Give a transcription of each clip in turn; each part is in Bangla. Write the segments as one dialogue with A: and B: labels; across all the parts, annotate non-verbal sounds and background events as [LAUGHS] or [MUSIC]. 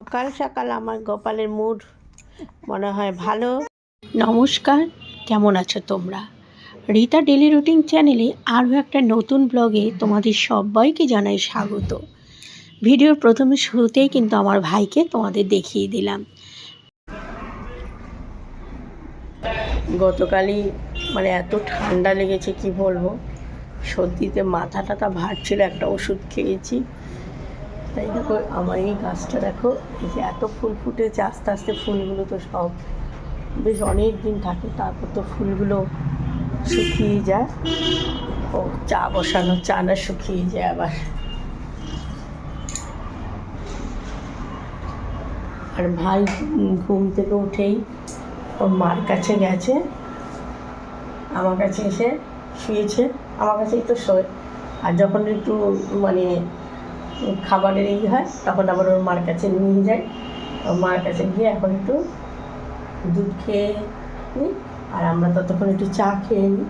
A: সকাল সকাল আমার গোপালের মুড মনে হয় ভালো। নমস্কার কেমন আছো তোমরা? রীতা ডেলি রুটিন চ্যানেলে আরও একটা নতুন ব্লগে তোমাদের সবাইকে জানাই স্বাগত। ভিডিওর প্রথমে শুরুতেই কিন্তু আমার ভাইকে তোমাদের দেখিয়ে দিলাম। গতকালই মানে এত ঠান্ডা লেগেছে কি বলব? সর্দিতে মাথা টাথা ভারছিল একটা ওষুধ খেয়েছি। তাই দেখো, আমার এই গাছটা দেখো যে এত ফুল ফুটেছে, আস্তে আস্তে ফুলগুলো তো সব বেশ অনেক দিন থাকে, তারপর তো ফুলগুলো শুকিয়ে যায়। ও, চা বসানো, চা না শুকিয়ে যায় আবার। আর ভাই ঘুম থেকে উঠেই ওর মার কাছে গেছে, আমার কাছে এসে শুয়েছে, আমার কাছেই তো শোয়। আর যখন একটু মানে খাবারের ই হয়, তখন আবার ওর মার কাছে নিয়ে যায় ওর মার কাছে গিয়ে এখন একটু দুধ খেয়ে নিই আর আমরা ততক্ষণ একটু চা খেয়ে নিই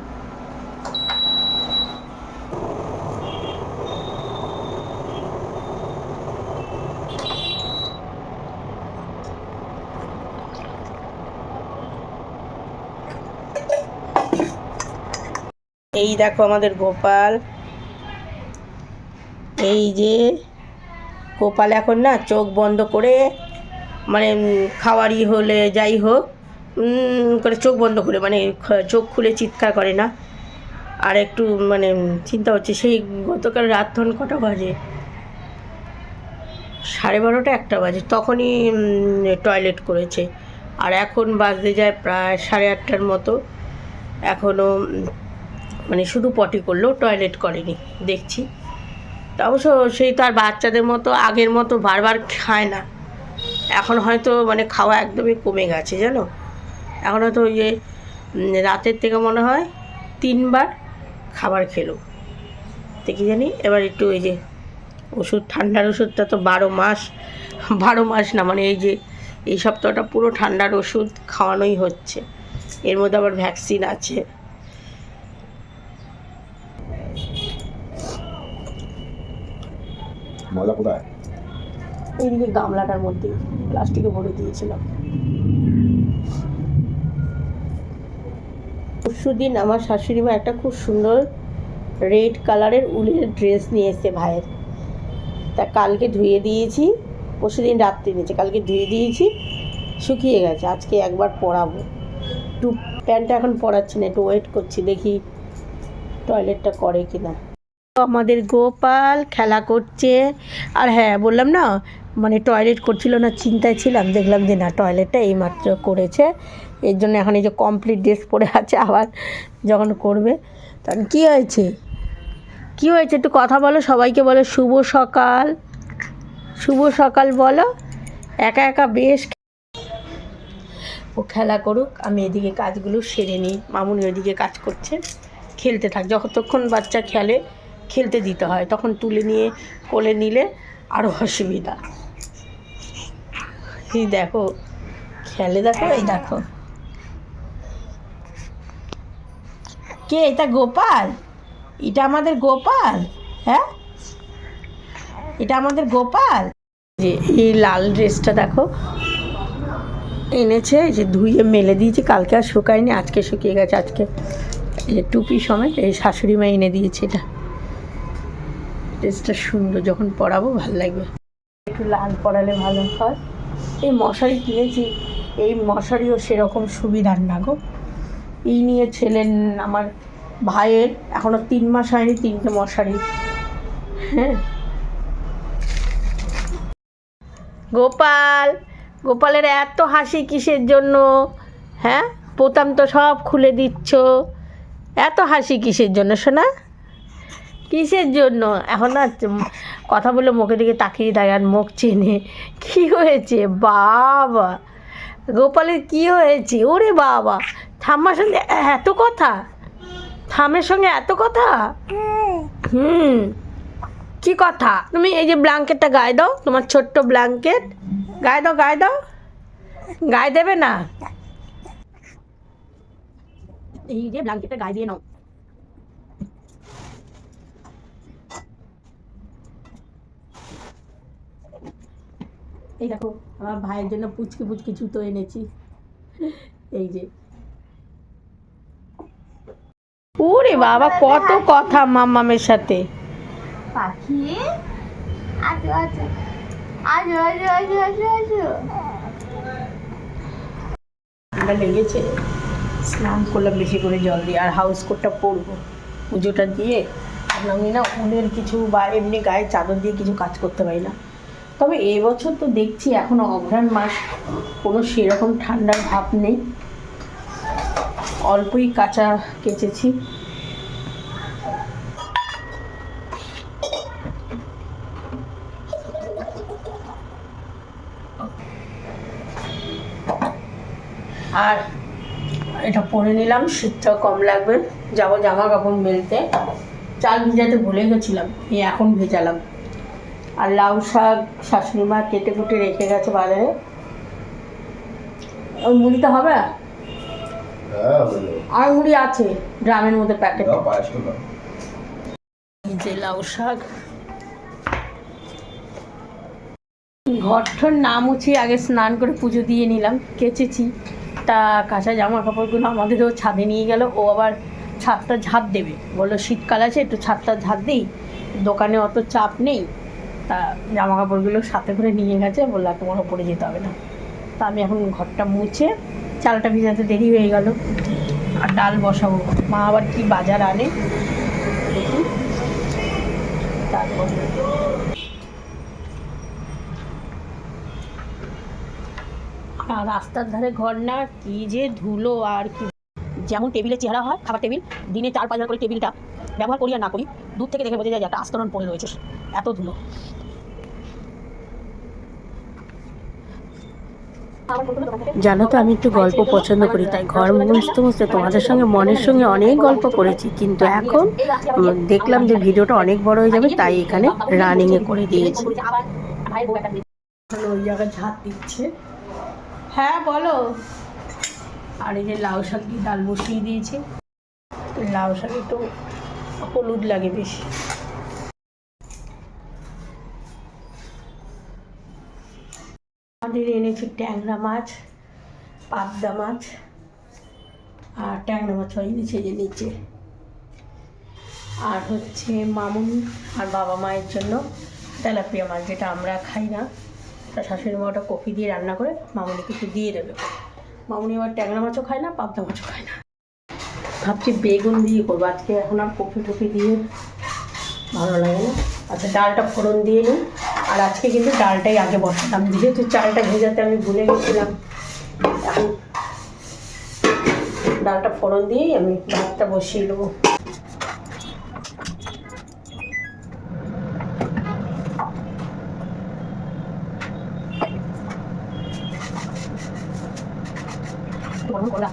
A: এই দেখো আমাদের গোপাল। এই যে গোপাল এখন না চোখ বন্ধ করে মানে খাওয়ারই হলে যাই হোক করে চোখ বন্ধ করে মানে চোখ খুলে চিৎকার করে না। আর একটু মানে চিন্তা হচ্ছে, সেই গতকাল রাত তখন কটা বাজে? সাড়ে বারোটা একটা বাজে, তখনই টয়লেট করেছে। আর এখন বাজতে যায় প্রায় সাড়ে আটটার মতো। এখনও মানে শুধু পটি করলেও টয়লেট করেনি, দেখছি। অবশ্য সেই তো আর বাচ্চাদের মতো, আগের মতো বারবার খায় না। এখন হয়তো মানে খাওয়া একদমই কমে গেছে, জানো? এখন হয়তো ওই যে রাতের থেকে মনে হয় তিনবার খাবার খেলো। কি জানি? এবার একটু ওই যে ওষুধ, ঠান্ডার ওষুধটা তো বারো মাস বারো মাস না মানে এই যে এই সপ্তাহটা পুরো ঠান্ডার ওষুধ খাওয়ানোই হচ্ছে। এর মধ্যে আবার ভ্যাকসিন আছে।
B: মজা কোথায়
A: এইদিকে গামলাটার মধ্যে প্লাস্টিকে ভরে দিয়েছিলাম। পরশু দিন আমার শাশুড়ি মা একটা খুব সুন্দর রেড কালারের উলের ড্রেস নিয়ে এসছে ভাইয়ের। তা কালকে ধুয়ে দিয়েছি পরশু দিন রাত্রে নিয়েছে, কালকে ধুয়ে দিয়েছি, শুকিয়ে গেছে, আজকে একবার পরাবো। একটু প্যান্টটা এখন পরাচ্ছি না, একটু ওয়েট করছি, দেখি টয়লেটটা করে কিনা। আমাদের গোপাল খেলা করছে। আর হ্যাঁ বললাম না মানে টয়লেট করছিল না, চিন্তায় ছিলাম, দেখলাম যে না টয়লেটটা এইমাত্র করেছে। এর জন্য এখন এই যে কমপ্লিট ড্রেস পরে আছে, আবার যখন করবে। তখন কী হয়েছে? কী হয়েছে একটু কথা বলো, সবাইকে বলো, শুভ সকাল। শুভ সকাল বলো, একা একা বেশ ও খেলা করুক, আমি এদিকে কাজগুলো সেরে নিই, মামুনি ওইদিকে কাজ করছে, খেলতে থাক, যতক্ষণ বাচ্চা খেলে খেলতে দিতে হয়। তখন তুলে নিয়ে, কোলে নিলে আরও অসুবিধা। এই দেখো, খেলে দেখো, এই দেখো। কে এটা গোপাল? এটা আমাদের গোপাল হ্যাঁ? এটা আমাদের গোপাল? যে এই লাল ড্রেসটা দেখো, এনেছে যে ধুয়ে মেলে দিয়েছে, কালকে আর শুকায়নি, আজকে শুকিয়ে গেছে, আজকে এই টুপি সমেত এই শাশুড়ি মা এনে দিয়েছে এটা। ড্রেসটা সুন্দর, যখন পরাবো ভালো লাগবে। একটু লাল পরালে ভালো হয়। এই মশারি কিনেছি, এই মশারিও সেরকম সুবিধার না গো। এই নিয়ে ছেলের, আমার ভাইয়ের এখনও তিন মাস হয়নি তিনটে মশারি। হ্যাঁ। গোপাল, গোপালের এত হাসি কিসের জন্য? হ্যাঁ? পোতাম তো সব খুলে দিচ্ছ। এত হাসি কিসের জন্য শোনা কিসের জন্য? এখন না কথা বলে মুখের দিকে তাকিয়ে দেয় আর মুখ চেনে। কি হয়েছে? বাবা! গোপালের কি হয়েছে? ওরে বাবা! ঠাম্মার সঙ্গে এত কথা? থামের সঙ্গে এত কথা? হুম। কি কথা? তুমি এই যে ব্ল্যাঙ্কেটটা গায়ে দাও, তোমার ছোট্ট ব্ল্যাঙ্কেট। গায়ে দাও গায়ে দাও। গায়ে দেবে না? এই যে ব্ল্যাঙ্কেটটা গায়ে দিয়ে নাও। এই দেখো আমার ভাইয়ের জন্য পুচকি পুচকি জুতো এনেছি। এই যে। ওরে বাবা কত কথা মামামের সাথে।
B: পাখি? আজো আজো আজো আজো আজো আজো আজো
A: ঠান্ডা লেগেছে স্নান করলাম বেশি করে জল দিয়ে আর হাউস কোটটা পরবো। পুজোটা দিয়ে আমি না উলের কিছু বা এমনি গায়ে চাদর দিয়ে কিছু কাজ করতে পারি না। তবে এবছর তো দেখছি এখনও অঘ্রাণ মাস, কোনো সেরকম ঠান্ডার ভাব নেই। অল্পই কাঁচা কেচেছি। আর এটা পরে নিলাম শীতটাও কম লাগবে। যাব জামা কাপড় মেলতে। চাল ভিজাতে ভুলে গেছিলাম, এই এখন ভেজালাম। আর লাউ শাক শাশুড়ি মা কেটে কুটে রেখে গেছে বাজারে। ওই মুড়িটা হবে?
C: হ্যাঁ
A: আর মুড়ি আছে ড্রামের মধ্যে প্যাকেট। যে লাউ শাক। ঘরঠর না মুছিয়ে আগে স্নান করে পুজো দিয়ে নিলাম কেচেছি। তা কাঁচা জামা কাপড়গুলো আমাদেরও ছাদে নিয়ে গেল ও আবার ছাদটা ঝাঁপ দেবে। বলল শীতকাল আছে একটু ছাদটা ঝাঁপ দিই। দোকানে অত চাপ নেই। তা জামা কাপড়গুলো সাথে করে নিয়ে গেছে, বলল তোমার ওপরে যেতে হবে না। তা আমি এখন ঘরটা মুছে, চালটা ভিজাতে দেরি হয়ে গেল। আর ডাল বসাবো। মা আবার কি বাজার আনে? তারপর আর রাস্তার ধারে ঘর না, কি যে ধুলো আর কি। যেমন টেবিলে চেহারা হয়, খাবার টেবিল, দিনে চার পাঁচবার করে টেবিলটা ব্যবহার করি আর না করি। দূর থেকে দেখে বোঝা যায় যে একটা আস্তরণ পড়ে রয়েছে এত ধুলো। জানো তো আমি একটু গল্প পছন্দ করি তাই ঘর মুছতে মুছতে তোমাদের সঙ্গে মনের সঙ্গে অনেক গল্প করেছি কিন্তু এখন দেখলাম যে ভিডিওটা অনেক বড় হয়ে যাবে তাই এখানে রানিংয়ে করে দিয়েছি। ওই জায়গায় দিচ্ছে। হ্যাঁ বলো। আর এই যে লাউ শাক দিয়ে ডাল বসিয়ে দিয়েছি। লাউ শাক একটু হলুদ লাগে বেশি আমাদের এনেছি ট্যাংরা মাছ পাবদা মাছ আর ট্যাংরা মাছ এনেছে যে নিচে আর হচ্ছে মামুন আর বাবা মায়ের জন্য তেলাপিয়া মাছ যেটা আমরা খাই না তা শাশুড়ি মা ওটা কফি দিয়ে রান্না করে মামুনিকে একটু দিয়ে দেবে মামুনি আবার ট্যাংরা মাছও খায় না পাবদা মাছও খায় না ভাবছি বেগুন দিয়ে করব। আজকে এখন আর কফি টপি দিয়ে ভালো লাগে না। আচ্ছা ডালটা ফোড়ন দিয়ে নিই। আর আজকে কিন্তু ডালটাই আগে বসাতাম যেহেতু চালটা ভেজাতে আমি ভুলে গেছিলাম, এখন ডালটা ফোড়ন দিয়েই আমি ভাতটা বসিয়ে দেবো গরম করলাম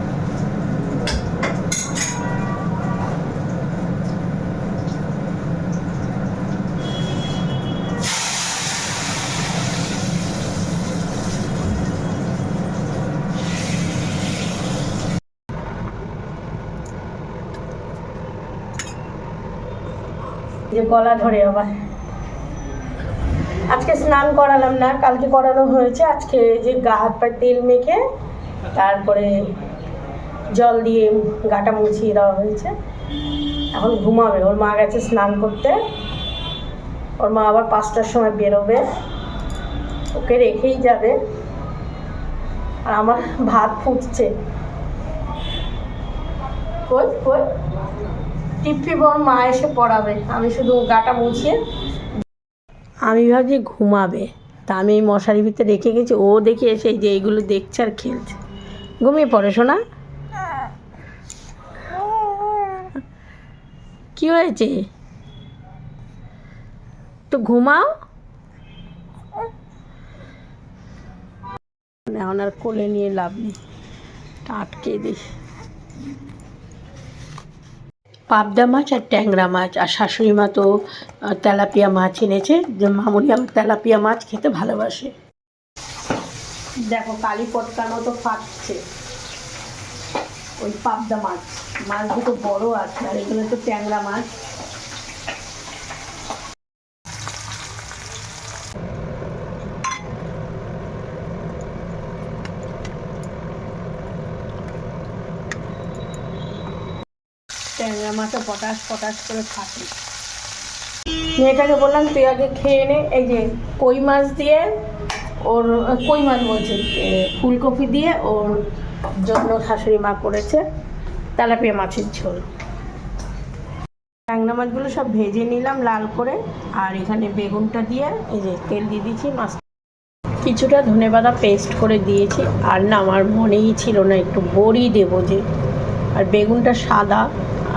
A: যে গলা ধরে আবার আজকে স্নান করালাম না, কালকে করানো হয়েছে। আজকে যে গা হাত পায়ে তেল মেখে তারপরে জল দিয়ে গাটা মুছিয়ে দেওয়া হয়েছে। এখন ঘুমাবে। ওর মা গেছে স্নান করতে। ওর মা আবার পাঁচটার সময় বেরোবে। ওকে রেখেই যাবে। আর আমার ভাত ফুটছে। কই কই? টিপি ওর মা এসে পড়াবে। আমি শুধু গাটা মুছিয়ে আমি ভাবছি ঘুমাবে। তা আমি এই মশারির ভিতরে রেখে গেছি। ও দেখে এসে এই যে এইগুলো দেখছে আর খেলছে। ঘুমিয়ে পড়ে শোনা কি হয়েছে? তো ঘুমাও। এখন আর কোলে নিয়ে লাভ নেই। আটকে দিই পাবদা মাছ আর ট্যাংরা মাছ। আর শাশুড়ি মা তো তেলাপিয়া মাছ এনেছে। যে মামুনি আমার তেলাপিয়া মাছ খেতে ভালোবাসে। দেখো, কালী পটকার মতো ফাটছে। ওই পাবদা মাছ। মাছ দুটো বড় আছে, আর এখানে তো ট্যাংরা মাছ। মাছটা পটাশ পটাশ করে ফাটে মেয়েটাকে বললাম, তুই আগে খেয়ে নে। এই যে কই মাছ দিয়ে ওর, কই মাছ বলছি? ফুলকপি দিয়ে ওর জন্য শাশুড়ি মা করেছে, তেলাপিয়া মাছের ঝোল। ট্যাংরা মাছগুলো সব ভেজে নিলাম লাল করে, আর এখানে বেগুনটা দিয়ে এই যে তেল দিয়ে দিয়েছি, মাছ। কিছুটা ধনে ধনেপাতা পেস্ট করে দিয়েছি, আর না, আমার মনেই ছিল না, একটু বড়ি দেবো যে। আর বেগুনটা সাদা।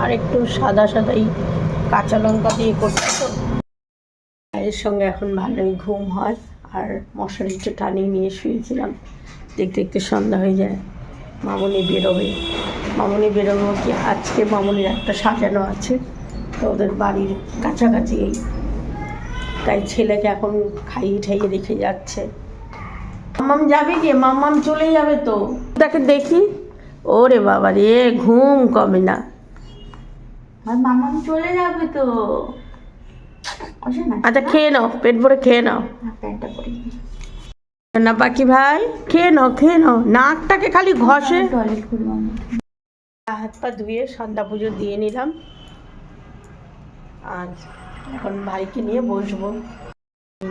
A: আর একটু সাদা সাদাই কাঁচা লঙ্কা দিয়ে করছি তো। সঙ্গে এখন ভালোই ঘুম হয় আর মশারিটা টানিয়ে নিয়ে শুয়েছিলাম। দেখতে দেখতে সন্ধ্যা হয়ে যায়, মামনি বেরোবে। মামনি বেরোবো কি? আজকে মামনির একটা সাজানো আছে, তো ওদের বাড়ির কাছাকাছি। তাই ছেলেকে এখন খাইয়ে ঠাইয়ে রেখে যাচ্ছে। মাম্মাম যাবে কি? মাম্মাম চলে যাবে তো। তাকে দেখি। ওরে বাবা রে ঘুম কমে না।
B: আর মামা চলে যাবে তো।
A: আচ্ছা খেয়ে নাও পেট ভরে খেয়ে নাও।
B: প্যান্টটা পরে।
A: না বাকি ভাই খেয়ে নাও খেয়ে নাও। নাকটাকে খালি ঘষে। হাত পা ধুয়ে সন্ধ্যা পুজো দিয়ে নিলাম। আর এখন ভাইকে নিয়ে বসবো।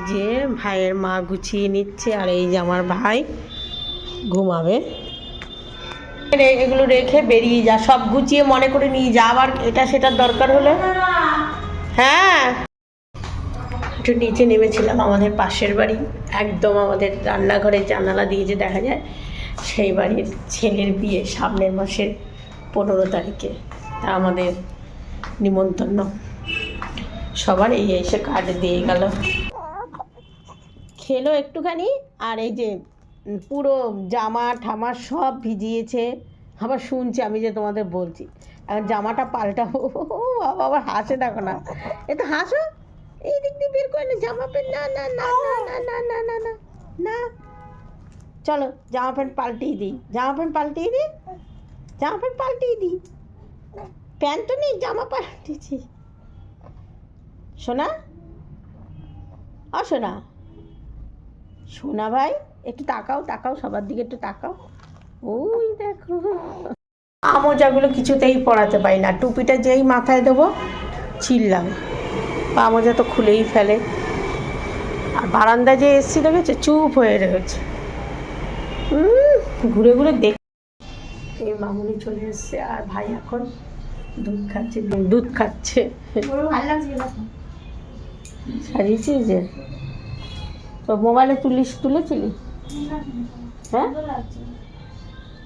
A: যে ভাইয়ের মা গুছিয়ে নিচ্ছে আর এই যে আমার ভাই ঘুমাবে। এগুলো রেখে বেরিয়ে যা, সব গুছিয়ে মনে করে নিয়ে যা, আবার এটা সেটার দরকার হলে। হ্যাঁ। একটু নিচে নেমেছিলাম, আমাদের পাশের বাড়ি, একদম আমাদের রান্নাঘরের জানালা দিয়ে যে দেখা যায়, সেই বাড়ির ছেলের বিয়ে সামনের মাসের পনেরো তারিখে। তা আমাদের নিমন্ত্রণ। সবার এই এসে কার্ড দিয়ে গেল। খেলো একটুখানি, আর এই যে পুরো জামা ঠামা সব ভিজিয়েছে। আবার শুনছি আমি যে তোমাদের বলছি। এখন জামাটা পাল্টাবো [LAUGHS] বাবা, আবার হাসে দেখো না। এ তো হাসো। এই দিক দিয়ে বের করে না, জামা প্যান্ট। না না না না না না না না না চলো, জামা প্যান্ট পাল্টিয়ে দিই। জামা প্যান্ট পাল্টিয়ে দিই জামা প্যান্ট পাল্টিয়ে দিই। প্যান্ট তো নেই, জামা পাল্টেছি। সোনা? ও সোনা। সোনা ভাই? একটু তাকাও তাকাও, সবার দিকে একটু তাকাও। ওই দেখো। আমোজাগুলো কিছুতেই পড়াতে পারি না। টুপিটা যেই মাথায় দেবো চিল্লাবে পা মোজা তো খুলেই ফেলে। আর বারান্দা যে এসছি, দেখেছে? চুপ হয়ে রয়েছে। ঘুরে ঘুরে দেখ এই মামুনি চলে এসছে, আর ভাই এখন দুধ খাচ্ছে দুধ খাচ্ছে। সাজিয়েছিস যে তো মোবাইলে তুলিস, তুলেছিলি? হ্যাঁ?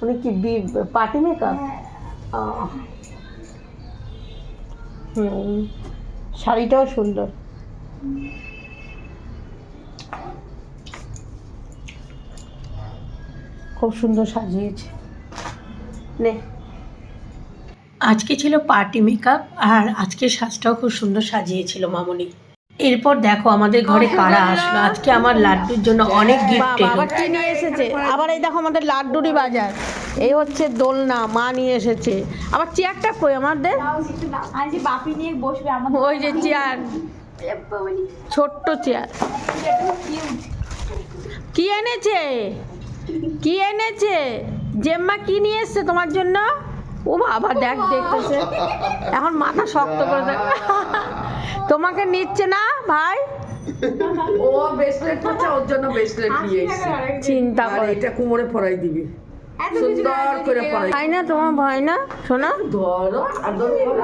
A: উনি কি পার্টি মেকআপ
B: হ্যাঁ।
A: হুম শাড়িটাও সুন্দর। খুব সুন্দর সাজিয়েছে। নে। আজকে ছিল পার্টি মেকআপ আর আজকে সাজটাও খুব সুন্দর সাজিয়েছিল মামনি। এরপর দেখো আমাদের ঘরে কারা আসলো। আজকে আমার লাড্ডুর জন্য অনেক গিফট আবার কি নিয়ে এসেছে। আবার এই দেখো আমাদের লাড্ডুরই বাজার। এই হচ্ছে দোলনা মা নিয়ে এসেছে। আবার চেয়ারটা কই আমাদের?
B: বাপি নিয়ে বসবে আমার
A: ওই যে চেয়ার। ছোট্ট চেয়ার। কি এনেছে? কি এনেছে? জেম্মা কি নিয়ে এসছে তোমার জন্য? ও বাবা দেখ দেখতেছে। এখন মাথা শক্ত করে দেখ। তোমাকে নিচ্ছে না ভাই?
D: ও ব্রেসলেট করছে ওর জন্য ব্রেসলেট নিয়ে এসেছি।
A: চিন্তা করে।
D: এটা কোমরে পরাই দিবি।
B: এত
D: সুন্দর করে পরাই।
A: তাই না তোমার ভয় না? শোনা।
D: ধরো আদর করো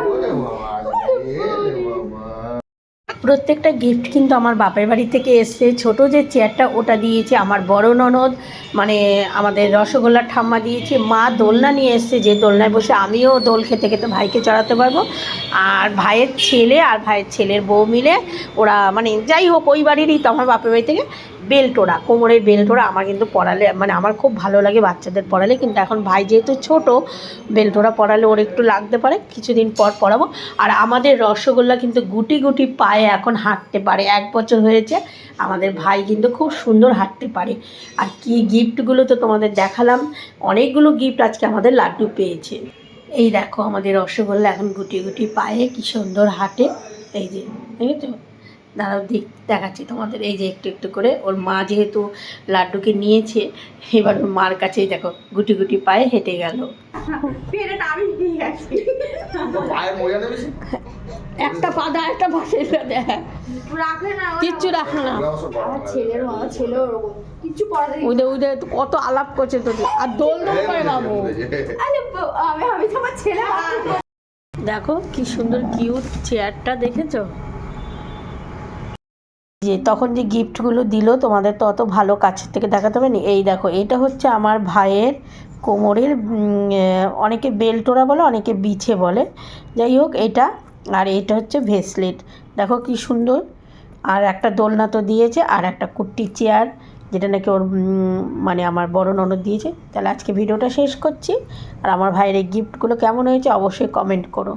A: প্রত্যেকটা গিফট কিন্তু আমার বাপের বাড়ি থেকে এসছে। ছোট যে চেয়ারটা ওটা দিয়েছে আমার বড় ননদ মানে আমাদের রসগোল্লা ঠাম্মা দিয়েছে। মা দোলনা নিয়ে এসছে, যে দোলনায় বসে আমিও দোল খেতে খেতে ভাইকে চড়াতে পারব। আর ভাইয়ের ছেলে আর ভাইয়ের ছেলের বউ মিলে ওরা মানে যাই হোক, ওই বাড়িরই তো আমার বাপের বাড়ি থেকে। বেল্টোরা, কোমরের বেল্টোরা আমার কিন্তু পড়ালে মানে আমার খুব ভালো লাগে বাচ্চাদের পড়ালে, কিন্তু এখন ভাই যেহেতু ছোট, বেল্টোরা পড়ালে ওর একটু লাগতে পারে, কিছুদিন পর পড়াবো। আর আমাদের রসগোল্লা কিন্তু গুটি গুটি পায়ে এখন হাঁটতে পারে, এক বছর হয়েছে, আমাদের ভাই কিন্তু খুব সুন্দর হাঁটতে পারে। আর কি গিফটগুলো তো তোমাদের দেখালাম, অনেকগুলো গিফট আজকে আমাদের লাড্ডু পেয়েছে। এই দেখো আমাদের রসগোল্লা এখন গুটি গুটি পায়ে, কি সুন্দর হাঁটে, এই যে, দেখেছ? দাঁড়াও দিক দেখাচ্ছি তোমাদের। এই যে একটু একটু করে ওর মা যেহেতু লাড্ডুকে নিয়েছে এবার ওর মার কাছেই দেখো গুটি গুটি পায়ে হেঁটে গেল।
B: আমি
A: একটা পাদা একটা পাশে কিচ্ছু রাখো না।
B: ছেলের আমার ছেলে ওরকম। কিচ্ছু পড়াতে
A: ওদের ওদের কত আলাপ করছে তোদের। আর দোল দোল করে বাবু।
B: আমি আমি তো আমার ছেলে।
A: দেখো কি সুন্দর কিউট চেয়ারটা দেখেছ? যে তখন যে গিফটগুলো দিল, তোমাদের তো অত ভালো কাছের থেকে দেখাতে হবে এই দেখো, এটা হচ্ছে আমার ভাইয়ের কোমরের অনেকে বেল্টোরা বলে, অনেকে বিছে বলে। যাই হোক, এটা, আর এটা হচ্ছে ভেসলেট। দেখো কি সুন্দর। আর একটা দোলনা তো দিয়েছে, আর একটা কুট্টি চেয়ার, যেটা নাকি ওর মানে আমার বড় ননদ দিয়েছে। তাহলে আজকে ভিডিওটা শেষ করছি। আর আমার ভাইয়ের এই গিফটগুলো কেমন হয়েছে, অবশ্যই কমেন্ট করো।